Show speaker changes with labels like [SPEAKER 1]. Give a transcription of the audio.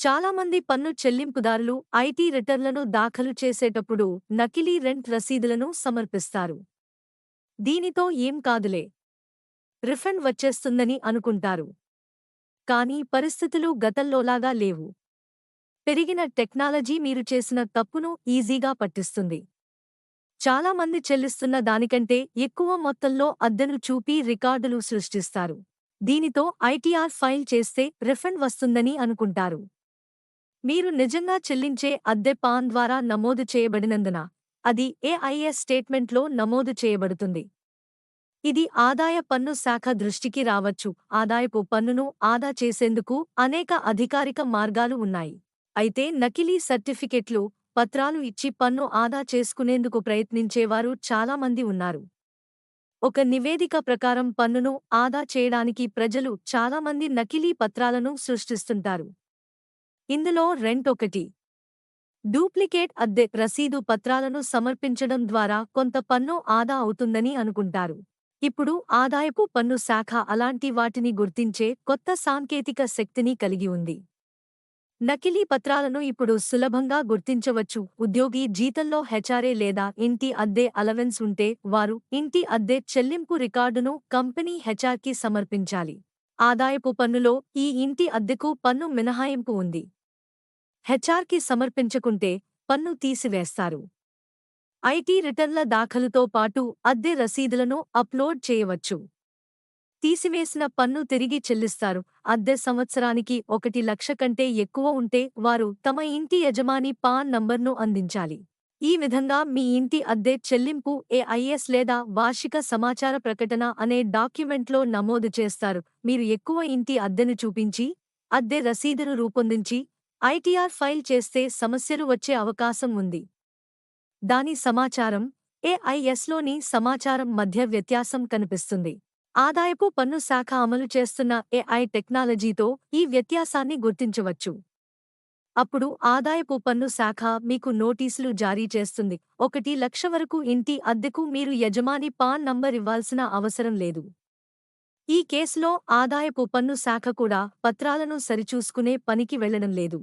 [SPEAKER 1] చాలామంది పన్ను చెల్లింపుదారులు ఐటీ రిటర్న్లను దాఖలు చేసేటప్పుడు నకిలీ రెంట్ రసీదులను సమర్పిస్తారు. దీనితో ఏం కాదులే. రిఫండ్ వచ్చేస్తుందని అనుకుంటారు. కానీ పరిస్థితులు గతంలోలాగా లేవు. పెరిగిన టెక్నాలజీ మీరు చేసిన తప్పును ఈజీగా పట్టిస్తుంది. చాలామంది చెల్లిస్తున్న దానికంటే ఎక్కువ మొత్తంలో అద్దెను చూపి రికార్డులు సృష్టిస్తారు. దీనితో ఐటీఆర్ ఫైల్ చేస్తే రిఫండ్ వస్తుందని అనుకుంటారు. మీరు నిజంగా చెల్లించే అద్దె పాన్ ద్వారా నమోదు చేయబడినందున అది ఏఐఎస్ స్టేట్మెంట్లో నమోదు చేయబడుతుంది. ఇది ఆదాయ పన్ను శాఖ దృష్టికి రావచ్చు. ఆదాయపు పన్నును ఆదా చేసేందుకు అనేక అధికారిక మార్గాలు ఉన్నాయి. అయితే నకిలీ సర్టిఫికెట్లు పత్రాలు ఇచ్చి పన్ను ఆదా చేసుకునేందుకు ప్రయత్నించేవారు చాలామంది ఉన్నారు. ఒక నివేదిక ప్రకారం పన్నును ఆదా చేయడానికి ప్రజలు చాలామంది నకిలీ పత్రాలను సృష్టిస్తుంటారు. ఇందులో రెంట్ ఒకటి డూప్లికేట్ అద్దె రసీదు పత్రాలను సమర్పించడం ద్వారా కొంత పన్ను ఆదా అవుతుందని అనుకుంటారు. ఇప్పుడు ఆదాయపు పన్ను శాఖ అలాంటి వాటిని గుర్తించే కొత్త సాంకేతిక శక్తిని కలిగి ఉంది. నకిలీ పత్రాలను ఇప్పుడు సులభంగా గుర్తించవచ్చు. ఉద్యోగి జీతంలో హెచ్ఆర్ఏ లేదా ఇంటి అద్దె అలవెన్స్ ఉంటే వారు ఇంటి అద్దె చెల్లింపు రికార్డును కంపెనీ హెచ్ఆర్కి సమర్పించాలి. ఆదాయపు పన్నులో ఈ ఇంటి అద్దెకు పన్ను మినహాయింపు ఉంది. హెచ్ఆర్కి సమర్పించకుంటే పన్ను తీసివేస్తారు. ఐటీ రిటర్న్ల దాఖలుతో పాటు అద్దె రసీదులను అప్లోడ్ చేయవచ్చు. తీసివేసిన పన్ను తిరిగి చెల్లిస్తారు. అద్దె సంవత్సరానికి ఒకటి లక్ష కంటే ఎక్కువ ఉంటే వారు తమ ఇంటి యజమాని పాన్ నంబర్ను అందించాలి. ఈ విధంగా మీ ఇంటి అద్దె చెల్లింపు ఏఐఎస్ లేదా వార్షిక సమాచార ప్రకటన అనే డాక్యుమెంట్లో నమోదు చేస్తారు. మీరు ఎక్కువ ఇంటి అద్దెను చూపించి అద్దె రసీదును రూపొందించి ఐటీఆర్ ఫైల్ చేస్తే సమస్యలు వచ్చే అవకాశం ఉంది. దాని సమాచారం ఏఐఎస్లోని సమాచారం మధ్య వ్యత్యాసం కనిపిస్తుంది. ఆదాయపు పన్ను శాఖ అమలు చేస్తున్న ఏఐ టెక్నాలజీతో ఈ వ్యత్యాసాన్ని గుర్తించవచ్చు. అప్పుడు ఆదాయపు పన్ను శాఖ మీకు నోటీసులు జారీ చేస్తుంది. ఒకటి లక్ష వరకు ఇంటి అద్దెకు మీరు యజమాని పాన్ నంబర్ ఇవ్వాల్సిన అవసరం లేదు. ఈ కేసులో ఆదాయపు పన్ను శాఖ కూడా పత్రాలను సరిచూసుకునే పనికి వెళ్ళడం లేదు.